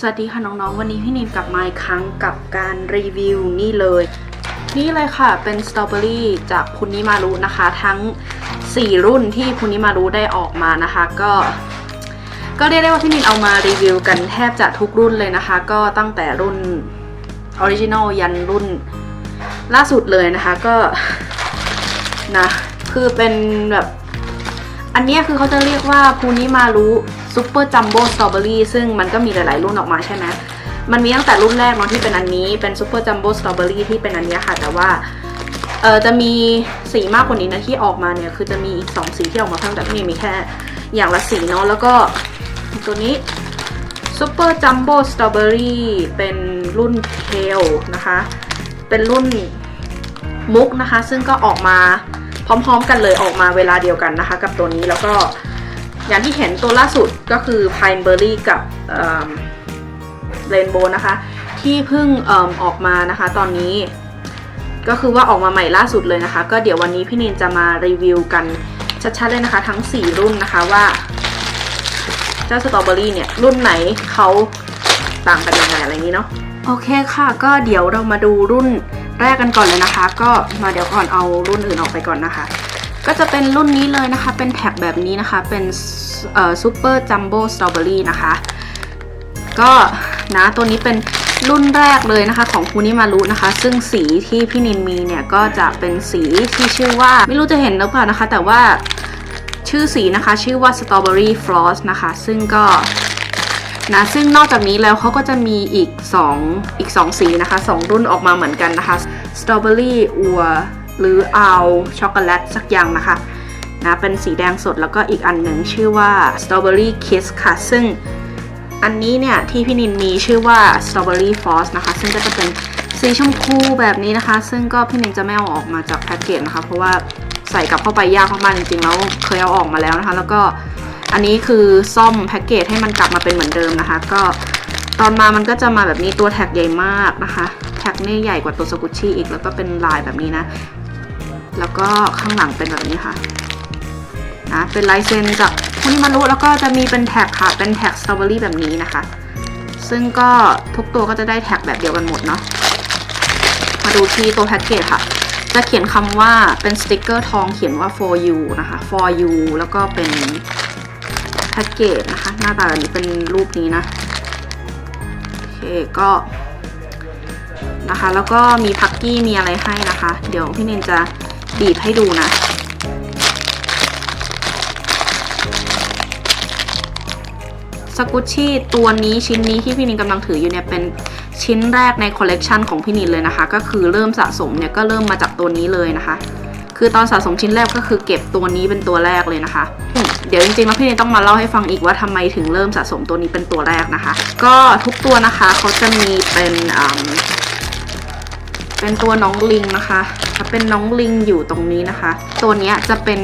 สวัสดีค่ะน้องๆ วันนี้พี่นิมกลับมาอีกครั้งกับการรีวิวนี่เลย นี่เลยค่ะเป็นสตรอเบอรี่จากคุนิมารุนะคะ ทั้ง 4 รุ่นที่คุนิมารุได้ออกมานะคะ ก็ ก็เรียกได้ว่าพี่นินเอามารีวิวกันแทบจะทุกรุ่นเลยนะคะ ก็ตั้งแต่รุ่นออริจินอลยันรุ่นล่าสุดเลยนะคะก็นะคือเป็นแบบ อันนี้คือเขาจะเรียกว่าพูนิมารุ ซูเปอร์จัมโบ้สตรอเบอรี่ซึ่งมันก็มีหลาย ๆ รุ่นออกมาใช่ไหมมันมีตั้งแต่รุ่นแรกเนาะที่เป็นอันนี้เป็นซูเปอร์จัมโบ้สตรอเบอรี่ที่เป็นอันนี้ค่ะ แต่ว่าเออจะมีสีมากกว่านี้นะที่ออกมาเนี่ย คือจะมีอีก 2 สีที่ออกมาเพิ่มแต่พี่มีแค่อย่างละสีเนาะแล้วก็ตัวนี้ซูเปอร์จัมโบ้สตรอเบอรี่เป็นรุ่นเทลนะคะ เป็นรุ่นมุกนะคะ ซึ่งก็ออกมาพร้อมๆกันเลยออกมาเวลาเดียวกันนะคะ กับตัวนี้แล้วก็ อย่างที่เห็นตัวล่าสุดก็คือ Pine Berry กับเรนโบว์นะคะ ที่เพิ่งอออกมานะคะตอนนี้ ก็คือว่าออกมาใหม่ล่าสุดเลยนะคะ ก็เดี๋ยววันนี้พี่เนนจะมารีวิวกันชัดๆเลยนะคะ ทั้ง 4 รุ่นนะคะว่า เจ้าสตรอเบอรี่เนี่ย รุ่นไหนเขาต่างกันยังไงอะไรอย่างนี้เนาะโอเคค่ะ ก็เดี๋ยวเรามาดูรุ่นแรกกันก่อนเลยนะคะ ก็มาเดี๋ยวก่อนเอารุ่นอื่นออกไปก่อนนะคะ ก็จะเป็นรุ่นนี้เลยนะคะ เป็นแท็กแบบนี้นะคะ เป็นเอ่อซูเปอร์จัมโบ้สตรอเบอรี่นะคะ ก็นะตัวนี้เป็นรุ่นแรกเลยนะคะของคูนิมารุนะคะ ซึ่งสีที่พี่นินมีเนี่ย ก็จะเป็นสีที่ชื่อว่า ไม่รู้จะเห็นหรือเปล่านะคะ แต่ว่าชื่อสีนะคะ ชื่อว่า Strawberry Frost นะคะ ซึ่งก็นะซึ่งนอกจากนี้แล้วเขาก็จะมีอีก 2 อีก 2 สีนะคะ 2 รุ่นออกมาเหมือนกันนะคะ Strawberry อัว หรือเอาช็อกโกแลตสักอย่างนะคะนะเป็นสีแดงสดแล้วก็อีกอันหนึ่งชื่อว่า Strawberry Kiss ค่ะ ซึ่งอันนี้เนี่ยที่พี่นินมีชื่อว่า Strawberry Frost นะคะ ซึ่งก็จะเป็นสีชมพูแบบนี้นะคะ ซึ่งก็พี่นินจะไม่เอาออกมาจากแพ็กเกจนะคะ เพราะว่าใส่กลับเข้าไปยากมากๆจริงๆ แล้วเคยเอาออกมาแล้วนะคะ แล้วก็อันนี้คือซ่อมแพ็กเกจให้มันกลับมาเป็นเหมือนเดิมนะคะ ก็ตอนมามันก็จะมาแบบนี้ตัวแท็กใหญ่มากนะคะ แท็กนี่ใหญ่กว่าตัวสกุชชี่อีกแล้วก็เป็นลายแบบนี้นะ แล้วก็ข้างหลังเป็นแบบนี้ค่ะนะเป็นลายเซ็นจากคุนิมารุแล้วก็จะมีเป็นแท็กค่ะเป็นแท็กสตรอเบอรี่แบบนี้นะคะ ซึ่งก็ทุกตัวก็จะได้แท็กแบบเดียวกันหมดเนาะมาดูที่ตัวแพ็กเกจค่ะ จะเขียนคำว่าเป็นสติกเกอร์ทองเขียนว่า for you นะคะ for you แล้วก็เป็นแพ็กเกจนะคะ หน้าตาแบบนี้เป็นรูปนี้นะโอเคก็นะคะ แล้วก็มีพักกี้มีอะไรให้นะคะ เดี๋ยวพี่เนนจะ บีบให้ดูนะ สกุชชี่ตัวนี้ชิ้นนี้ที่พี่นินกำลังถืออยู่เนี่ยเป็นชิ้นแรกในคอลเลกชันของพี่นินเลยนะคะ ก็คือเริ่มสะสมเนี่ยก็เริ่มมาจากตัวนี้เลยนะคะ คือตอนสะสมชิ้นแรกก็คือเก็บตัวนี้เป็นตัวแรกเลยนะคะ เดี๋ยวจริงๆแล้วพี่นินต้องมาเล่าให้ฟังอีกว่าทำไมถึงเริ่มสะสมตัวนี้เป็นตัวแรกนะคะ ก็ทุกตัวนะคะเขาจะมีเป็นอืมเป็นตัวน้องลิงนะคะ เป็นน้องลิงอยู่ตรงนี้นะคะ ตัวนี้จะเป็น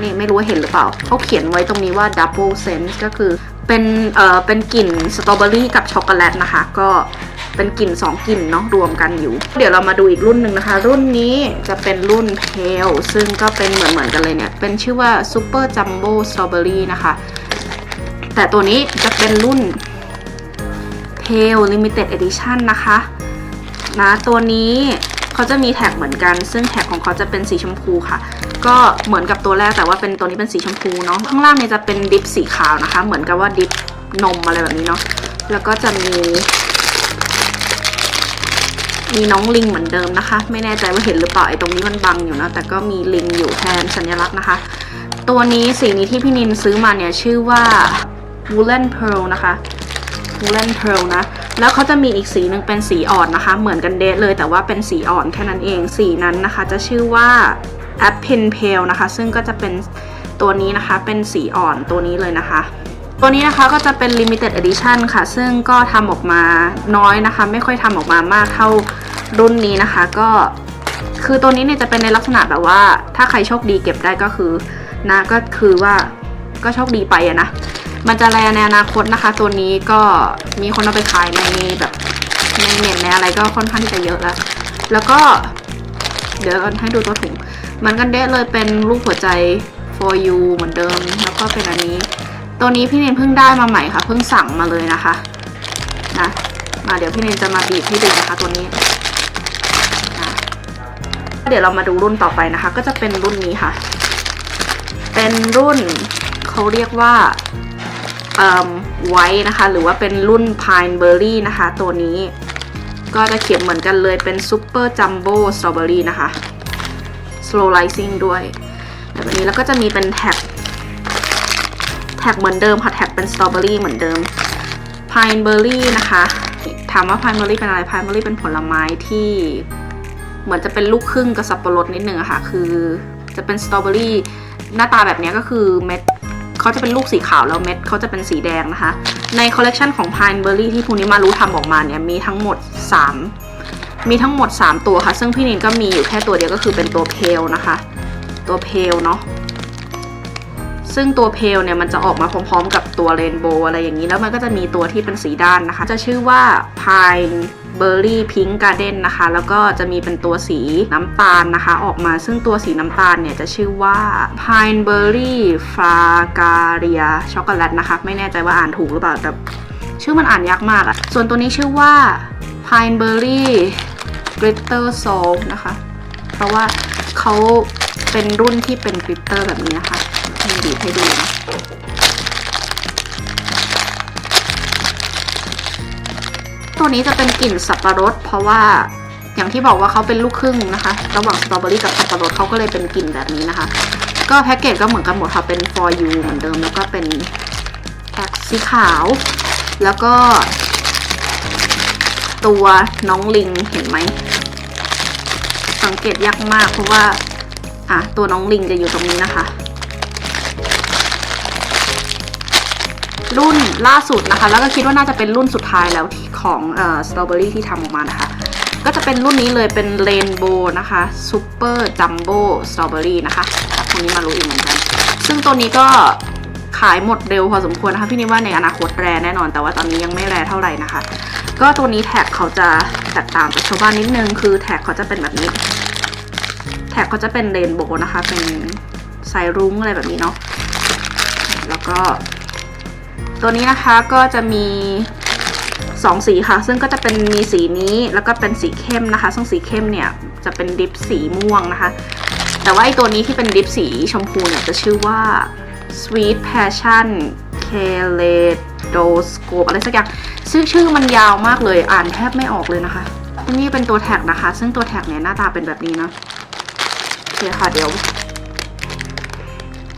นี่ไม่รู้ว่าเห็นหรือเปล่า เขาเขียนไว้ตรงนี้ว่า double sense ก็คือเป็นเอ่อเป็นกลิ่นสตรอเบอรี่กับช็อกโกแลตนะคะ ก็เป็นกลิ่น2กลิ่นเนาะรวมกันอยู่ เดี๋ยวเรามาดูอีกรุ่นหนึ่งนะคะ รุ่นนี้จะเป็นรุ่นเพลซึ่งก็เป็นเหมือนเหมือนกันเลยเนี่ย เป็นชื่อว่า super jumbo strawberry นะคะ แต่ตัวนี้จะเป็นรุ่น Pale Limited Edition นะคะนะตัวนี้ เขาจะมีแท็กเหมือนกัน ซึ่งแท็กของเขาจะเป็นสีชมพูค่ะ ก็เหมือนกับตัวแรกแต่ว่าเป็นตัวนี้เป็นสีชมพูเนาะข้างล่างเนี่ยจะเป็นดิฟสีขาวนะคะ เหมือนกับว่าดิฟนมอะไรแบบนี้เนาะแล้วก็จะมี มีน้องลิงเหมือนเดิมนะคะ ไม่แน่ใจว่าเห็นหรือเปล่าไอ้ตรงนี้มันบังอยู่นะแต่ก็มีลิงอยู่แทนสัญลักษณ์นะคะ ตัวนี้สีนี้ที่พี่นินซื้อมาเนี่ยชื่อว่า Woolen Pearl นะคะ Woolen Pearl นะ แล้วเขาจะมีอีกสีหนึ่งเป็นสีอ่อนนะคะ เหมือนกันเดทเลยแต่ว่าเป็นสีอ่อนแค่นั้นเอง สีนั้นนะคะ จะชื่อว่า Appin Pale นะคะ ซึ่งก็จะเป็นตัวนี้นะคะ เป็นสีอ่อนตัวนี้เลยนะคะ ตัวนี้นะคะก็จะเป็น Limited Edition ค่ะ ซึ่งก็ทำออกมาน้อยนะคะ ไม่ค่อยทำออกมามากเท่ารุ่นนี้นะคะ ก็คือตัวนี้เนี่ยจะเป็นในลักษณะแบบว่า ถ้าใครโชคดีเก็บได้ก็คือนะก็คือว่าก็โชคดีไปอะนะ มันจะแลในอนาคตนะคะ ตัวนี้ก็มีคนเอาไปขายในแบบในเน็ตในอะไรก็ค่อนข้างที่จะเยอะแล้ว แล้วก็ เดี๋ยวให้ดูตัวถุง มันกันเดะเลยเป็นรูปหัวใจ for you เหมือนเดิม แล้วก็เป็นอันนี้ ตัวนี้พี่เนนเพิ่งได้มาใหม่ค่ะ เพิ่งสั่งมาเลยนะคะนะมาเดี๋ยวพี่เนนจะมาบีบให้ดูนะคะตัวนี้นะเดี๋ยวเรามาดูรุ่นต่อไปนะคะ ก็จะเป็นรุ่นนี้ค่ะ เป็นรุ่นเขาเรียกว่า ไว้นะคะ หรือว่าเป็นรุ่น Pine Berry นะคะ ตัวนี้ ก็จะเขียนเหมือนกันเลยเป็น Super Jumbo Strawberry นะคะ Slow Rising ด้วยแบบนี้แล้วก็จะมีเป็นแท็กแท็กเหมือนเดิมค่ะแท็กเป็น Strawberry เหมือนเดิม Pine Berry นะคะ ถามว่า Pine Berry เป็นอะไร Pine Berry เป็นผลไม้ที่เหมือนจะเป็นลูกครึ่งกับสับปะรดนิดนึงอะค่ะ คือจะเป็นสตรอเบอรี่หน้าตาแบบนี้ก็คือเม็ด เขาจะเป็นลูกสีขาวแล้วเม็ดเขาจะเป็นสีแดงนะคะ ในคอลเลกชันของ Pine Berry ที่พูนิมารู้ทำออกมาเนี่ยมีทั้งหมด 3 มีทั้งหมด 3 ตัวค่ะ ซึ่งพี่นินก็มีอยู่แค่ตัวเดียวก็คือเป็นตัวเพลนะคะ ตัวเพลเนาะ ซึ่งตัวเพลเนี่ยมันจะออกมาพร้อมๆ กับตัวเรนโบว์อะไรอย่างนี้ แล้วมันก็จะมีตัวที่เป็นสีด้านนะคะ จะชื่อว่า Pine Berry Pink Garden นะคะ แล้วก็จะมีเป็นตัวสีน้ำตาลนะคะ ออกมาซึ่งตัวสีน้ำตาลเนี่ยจะชื่อว่า Pine Berry Fragaria Chocolate นะคะ ไม่แน่ใจว่าอ่านถูกหรือเปล่า แต่ชื่อมันอ่านยากมากอะส่วนตัวนี้ชื่อว่า Pine Berry Glitter Salt นะคะ เพราะว่าเขาเป็นรุ่นที่เป็นกลิตเตอร์แบบนี้นะคะ มีบีบให้ดูนะตัวนี้จะเป็นกลิ่นสับปะรด เพราะว่าอย่างที่บอกว่าเขาเป็นลูกครึ่งนะคะ ระหว่างสตรอเบอรี่กับสับปะรดเขาก็เลยเป็นกลิ่นแบบนี้นะคะ ก็แพ็กเกจก็เหมือนกันหมดค่ะเป็น for you เหมือนเดิมแล้วก็เป็นแพ็กสีขาว แล้วก็ ตัวน้องลิงเห็นไหมสังเกตยากมากเพราะว่าอะตัวน้องลิงจะอยู่ตรงนี้นะคะ รุ่นล่าสุดนะคะ แล้วก็คิดว่าน่าจะเป็นรุ่นสุดท้ายแล้วของเอ่อสตรอเบอรี่ที่ทำออกมานะคะ ก็จะเป็นรุ่นนี้เลยเป็นเรนโบว์นะคะซูเปอร์จัมโบ้สตรอเบอรี่นะคะคนนี้มารู้อีกเหมือนกัน ซึ่งตัวนี้ก็ขายหมดเร็วพอสมควรนะคะพี่นิว่าในอนาคตแรแน่นอน แต่ว่าตอนนี้ยังไม่แรเท่าไหร่นะคะ ก็ตัวนี้แท็กเขาจะแตกต่างจากชาวบ้านนิดนึงคือแท็กเขาจะเป็นแบบนี้ แท็กเขาจะเป็นเรนโบว์นะคะ เป็นสายรุ้งอะไรแบบนี้เนาะแล้วก็ ตัวนี้นะคะก็จะมีสองสีค่ะ ซึ่งก็จะเป็นมีสีนี้แล้วก็เป็นสีเข้มนะคะ ซึ่งสีเข้มเนี่ยจะเป็นดิฟสีม่วงนะคะ แต่ว่าไอตัวนี้ที่เป็นดิฟสีชมพูเนี่ยจะชื่อว่า Sweet Passion Kaleidoscope อะไรสักอย่างซึ่งชื่อมันยาวมากเลยอ่านแทบไม่ออกเลยนะคะนี่เป็นตัวแท็กนะคะ ซึ่งตัวแท็กเนี่ยหน้าตาเป็นแบบนี้นะโอเคค่ะเดี๋ยว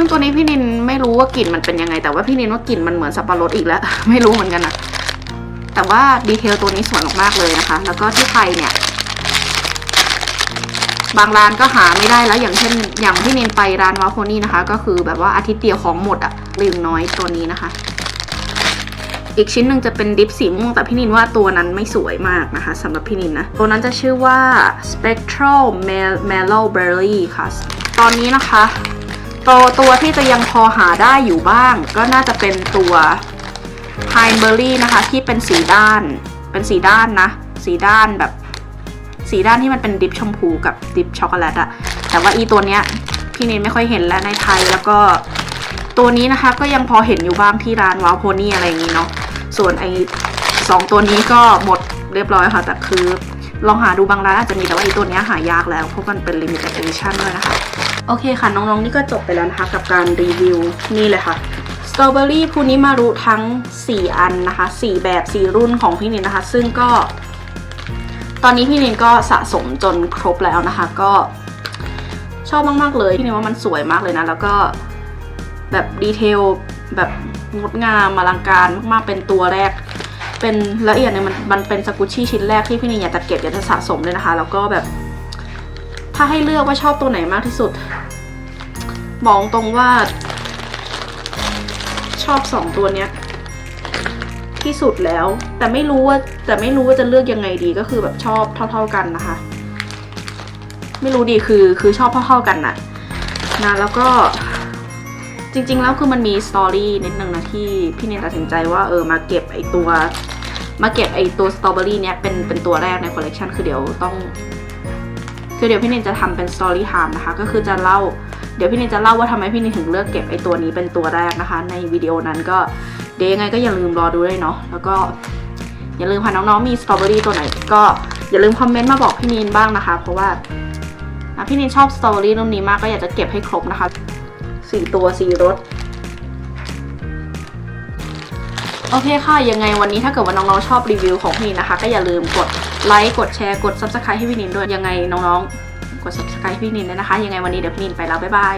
ซึ่งตัวนี้พี่นินไม่รู้ว่ากลิ่นมันเป็นยังไง แต่ว่าพี่นินว่ากลิ่นมันเหมือนสับปะรดอีกแล้ว ไม่รู้เหมือนกันนะแต่ว่าดีเทลตัวนี้สวยมากๆเลยนะคะ แล้วก็ที่ไทยเนี่ย บางร้านก็หาไม่ได้แล้วอย่างเช่น อย่างพี่นินไปร้านวาโพนี่นะคะ ก็คือแบบว่าอาทิตย์เดียวของหมดอะลืมน้อยตัวนี้นะคะ อีกชิ้นหนึ่งจะเป็นดิฟสีม่วงแต่พี่นินว่าตัวนั้นไม่สวยมากนะคะสำหรับพี่นินนะ ตัวนั้นจะชื่อว่า Spectral Mel- Mellow Berry ค่ะ ตอนนี้นะคะ ตัวตัวที่จะยังพอหาได้อยู่บ้าง ก็น่าจะเป็นตัว Pine Berry นะคะ ที่เป็นสีด้าน เป็นสีด้านนะ สีด้านแบบ สีด้านที่มันเป็นดิปชมพูกับดิปช็อกโกแลตอะแต่ว่าอีตัวเนี้ยพี่นินไม่ค่อยเห็นแล้วในไทยแล้วก็ตัวนี้นะคะก็ยังพอเห็นอยู่บ้างที่ร้านว้าวโพนี่อะไรอย่างนี้เนาะส่วนไอสองตัวนี้ก็หมดเรียบร้อยค่ะแต่คือลองหาดูบางร้านอาจจะมีแต่ว่าอ้ตัวเนี้ยหายากแล้วเพราะมันเป็น limited edition ด้วยนะคะ โอเคค่ะ น้องๆ นี่ก็จบไปแล้วนะคะ กับการรีวิวนี่เลยค่ะสตรอเบอรี่พูนิมารุทั้ง 4 อันนะคะ 4 แบบ 4 รุ่นของพี่นินนะคะ ซึ่งก็ ตอนนี้พี่นินก็สะสมจนครบแล้วนะคะ ก็ชอบมากๆเลย พี่นินว่ามันสวยมากเลยนะ แล้วก็แบบดีเทลแบบงดงามอลังการมากๆเป็นตัวแรก เป็นละเอียดเนี่ยมันมันเป็นสกุชชี่ชิ้นแรกที่พี่นินอยากจะเก็บอยากจะสะสมเลยนะคะ แล้วก็แบบ ถ้าให้เลือกว่าชอบตัวไหนมากที่สุด บอกตรงว่า ชอบสองตัวเนี้ย ที่สุดแล้ว แต่ไม่รู้ว่าแต่ไม่รู้ว่าจะเลือกยังไงดีก็คือแบบชอบเท่า ๆกันนะคะ ไม่รู้ดีคือคือชอบเท่าๆกันน่ะนะแล้วก็จริงๆแล้วคือมันมีสตอรี่นิดนึงนะที่พี่เนยตัดสินใจว่าเออมาเก็บไอตัวมาเก็บไอตัวสตรอเบอรี่เนี้ยเป็นเป็นตัวแรกในคอลเลกชันคือเดี๋ยวต้อง คือเดี๋ยวพี่เนยจะทำเป็นสตอรี่ไทม์นะคะ ก็คือจะเล่า เดี๋ยวพี่เนยจะเล่าว่าทำไมพี่เนยถึงเลือกเก็บไอตัวนี้เป็นตัวแรกนะคะ ในวิดีโอนั้นก็เดี๋ยวยังไงก็อย่าลืมรอดูด้วยเนาะ แล้วก็อย่าลืมค่ะน้องๆมีสตรอเบอรี่ตัวไหน ก็อย่าลืมคอมเมนต์มาบอกพี่นินบ้างนะคะ เพราะว่าพี่นินชอบสตรอเบอรี่รุ่นนี้มากก็อยากจะเก็บให้ครบนะคะสี่ตัวสี่รส โอเคค่ะ ยังไงวันนี้ถ้าเกิดว่าน้องๆชอบรีวิวของพี่นินะคะ ก็อย่าลืมกดไลค์กดแชร์กด subscribe ให้พี่นินด้วยยังไงน้องๆกด subscribe ให้พี่นินด้วยนะคะ ยังไงวันนี้เดี๋ยวพี่นินไปแล้วบ๊ายบาย